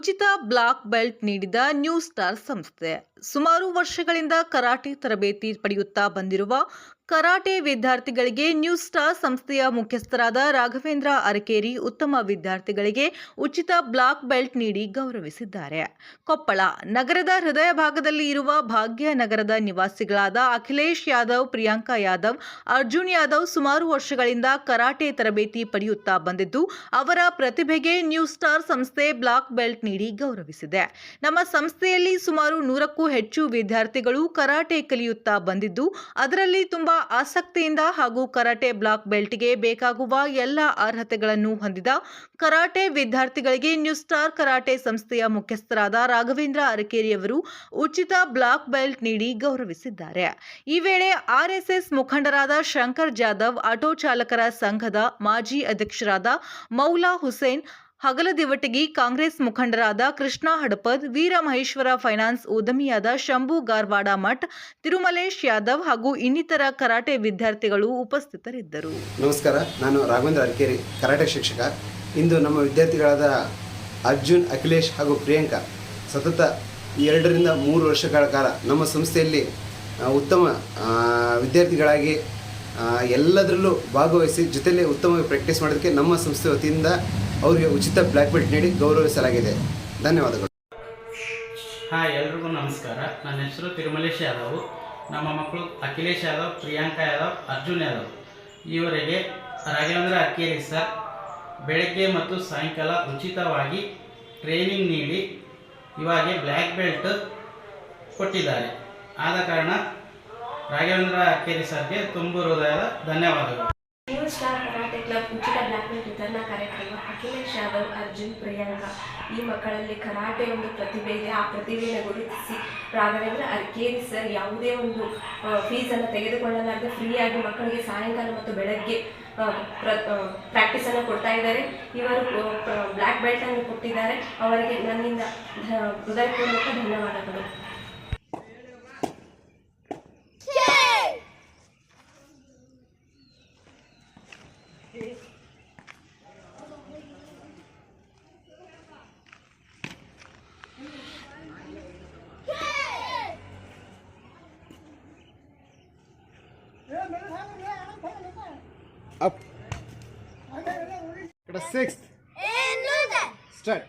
ಉಚಿತ black belt ನೀಡಿದ new star ಸಂಸ್ಥೆ. ಸುಮಾರು ವರ್ಷಗಳಿಂದ ಕರಾಟೆ ತರಬೇತಿ ಪಡೆಯುತ್ತಾ ಬಂದಿರುವ ಕರಾಟೆ ವಿದ್ಯಾರ್ಥಿಗಳಿಗೆ ನ್ಯೂ ಸ್ಟಾರ್ ಸಂಸ್ಥೆಯ ಮುಖ್ಯಸ್ಥರಾದ ರಾಘವೇಂದ್ರ ಅರಕೇರಿ ಉತ್ತಮ ವಿದ್ಯಾರ್ಥಿಗಳಿಗೆ ಉಚಿತ ಬ್ಲಾಕ್ ಬೆಲ್ಟ್ ನೀಡಿ ಗೌರವಿಸಿದ್ದಾರೆ. ಕೊಪ್ಪಳ ನಗರದ ಹೃದಯ ಭಾಗದಲ್ಲಿ ಇರುವ ಭಾಗ್ಯನಗರದ ನಿವಾಸಿಗಳಾದ ಅಖಿಲೇಶ್ ಯಾದವ್, ಪ್ರಿಯಾಂಕಾ ಯಾದವ್, ಅರ್ಜುನ್ ಯಾದವ್ ಸುಮಾರು ವರ್ಷಗಳಿಂದ ಕರಾಟೆ ತರಬೇತಿ ಪಡೆಯುತ್ತಾ ಬಂದಿದ್ದು, ಅವರ ಪ್ರತಿಭೆಗೆ ನ್ಯೂ ಸ್ಟಾರ್ ಸಂಸ್ಥೆ ಬ್ಲಾಕ್ ಬೆಲ್ಟ್ ನೀಡಿ ಗೌರವಿಸಿದೆ. ನಮ್ಮ ಸಂಸ್ಥೆಯಲ್ಲಿ ಸುಮಾರು ನೂರಕ್ಕೂ ಹೆಚ್ಚು ವಿದ್ಯಾರ್ಥಿಗಳು ಕರಾಟೆ ಕಲಿಯುತ್ತಾ ಬಂದಿದ್ದು, ಅದರಲ್ಲಿ ತುಂಬಾ ಆಸಕ್ತಿಯಿಂದ ಹಾಗೂ ಕರಾಟೆ ಬ್ಲಾಕ್ ಬೆಲ್ಟ್ಗೆ ಬೇಕಾಗುವ ಎಲ್ಲ ಅರ್ಹತೆಗಳನ್ನು ಹೊಂದಿದ ಕರಾಟೆ ವಿದ್ಯಾರ್ಥಿಗಳಿಗೆ ನ್ಯೂ ಸ್ಟಾರ್ ಕರಾಟೆ ಸಂಸ್ಥೆಯ ಮುಖ್ಯಸ್ಥರಾದ ರಾಘವೇಂದ್ರ ಅರಕೇರಿಯವರು ಉಚಿತ ಬ್ಲಾಕ್ ಬೆಲ್ಟ್ ನೀಡಿ ಗೌರವಿಸಿದ್ದಾರೆ. ಈ ವೇಳೆ ಆರ್ಎಸ್ಎಸ್ ಮುಖಂಡರಾದ ಶಂಕರ್ ಜಾಧವ್, ಆಟೋ ಚಾಲಕರ ಸಂಘದ ಮಾಜಿ ಅಧ್ಯಕ್ಷರಾದ ಮೌಲಾ ಹುಸೇನ್ ಹಗಲದಿವಟಗಿ ಕಾಂಗ್ರೆಸ್ ಮುಖಂಡರಾದ ಕೃಷ್ಣ ಹಡಪದ್ ವೀರ ಮಹೇಶ್ವರ ಫೈನಾನ್ಸ್ ಉದ್ಯಮಿಯಾದ ಶಂಭು ಗಾರ್ವಾಡ ಮಠ್, ತಿರುಮಲೇಶ್ ಯಾದವ್ ಹಾಗೂ ಇನ್ನಿತರ ಕರಾಟೆ ವಿದ್ಯಾರ್ಥಿಗಳು ಉಪಸ್ಥಿತರಿದ್ದರು. ನಮಸ್ಕಾರ, ನಾನು ರಾಘವೇಂದ್ರ ಅರ್ಕೇರಿ, ಕರಾಟೆ ಶಿಕ್ಷಕ. ಇಂದು ನಮ್ಮ ವಿದ್ಯಾರ್ಥಿಗಳಾದ ಅರ್ಜುನ್, ಅಖಿಲೇಶ್ ಹಾಗೂ ಪ್ರಿಯಾಂಕಾ ಸತತ ಎರಡರಿಂದ ಮೂರು ವರ್ಷಗಳ ಕಾಲ ನಮ್ಮ ಸಂಸ್ಥೆಯಲ್ಲಿ ಉತ್ತಮ ವಿದ್ಯಾರ್ಥಿಗಳಾಗಿ ಎಲ್ಲದರಲ್ಲೂ ಭಾಗವಹಿಸಿ ಜೊತೆಯಲ್ಲಿ ಉತ್ತಮವಾಗಿ ಪ್ರಾಕ್ಟೀಸ್ ಮಾಡೋದಕ್ಕೆ ನಮ್ಮ ಸಂಸ್ಥೆ ವತಿಯಿಂದ ಅವರಿಗೆ ಉಚಿತ ಬ್ಲ್ಯಾಕ್ ಬೆಲ್ಟ್ ನೀಡಿ ಗೌರವಿಸಲಾಗಿದೆ. ಧನ್ಯವಾದಗಳು. ಹಾಯ್, ಎಲ್ರಿಗೂ ನಮಸ್ಕಾರ. ನನ್ನ ಹೆಸರು ತಿರುಮಲೇಶ್ ಯಾದವ್. ನಮ್ಮ ಮಕ್ಕಳು ಅಖಿಲೇಶ್ ಯಾದವ್, ಪ್ರಿಯಾಂಕಾ ಯಾದವ್, ಅರ್ಜುನ್ ಯಾದವ್. ಇವರಿಗೆ ರಾಘವೇಂದ್ರ ಅಕ್ಕೇರಿ ಸರ್, ಬೆಳಗ್ಗೆ ಮತ್ತು ಸಾಯಂಕಾಲ ಉಚಿತವಾಗಿ ಟ್ರೈನಿಂಗ್ ನೀಡಿ ಇವಾಗ ಬ್ಲ್ಯಾಕ್ ಬೆಲ್ಟ್ ಕೊಟ್ಟಿದ್ದಾರೆ. ಆದ ಕಾರಣ ರಾಘವೇಂದ್ರ ಅಕ್ಕೇರಿ ಸರ್ಗೆ ತುಂಬ ಹೃದಯದ ಧನ್ಯವಾದಗಳು ನ್ಯೂ ಸ್ಟಾರ್ ಕರಾಟೆ ಕ್ಲಬ್ ಉಚಿತ ಬ್ಲಾಕ್ ಮೇಲ್ ವಿತರಣಾ ಕಾರ್ಯಕ್ರಮ ಅಖಿಲೇಶ್ ಯಾದವ್ ಅರ್ಜುನ್ ಪ್ರಿಯಾಂಕಾ ಈ ಮಕ್ಕಳಲ್ಲಿ ಕರಾಟೆ ಒಂದು ಪ್ರತಿಭೆ ಇದೆ. ಆ ಪ್ರತಿಭೆಯನ್ನು ಗುರುತಿಸಿ ರಾಘವೇಂದ್ರ ಅರ್ಕೇರಿ ಸರ್ ಯಾವುದೇ ಒಂದು ಫೀಸನ್ನು ತೆಗೆದುಕೊಳ್ಳಲಾರದೆ ಫ್ರೀಯಾಗಿ ಮಕ್ಕಳಿಗೆ ಸಾಯಂಕಾಲ ಮತ್ತು ಬೆಳಗ್ಗೆ ಪ್ರಾಕ್ಟೀಸನ್ನು ಕೊಡ್ತಾ ಇದ್ದಾರೆ. ಇವರು ಬ್ಲ್ಯಾಕ್ ಬೆಲ್ಟನ್ನು ಕೊಟ್ಟಿದ್ದಾರೆ. ಅವರಿಗೆ ನನ್ನಿಂದ ಹೃದಯಪೂರ್ವಕ ಧನ್ಯವಾದಗಳು. up. It is sixth. Start.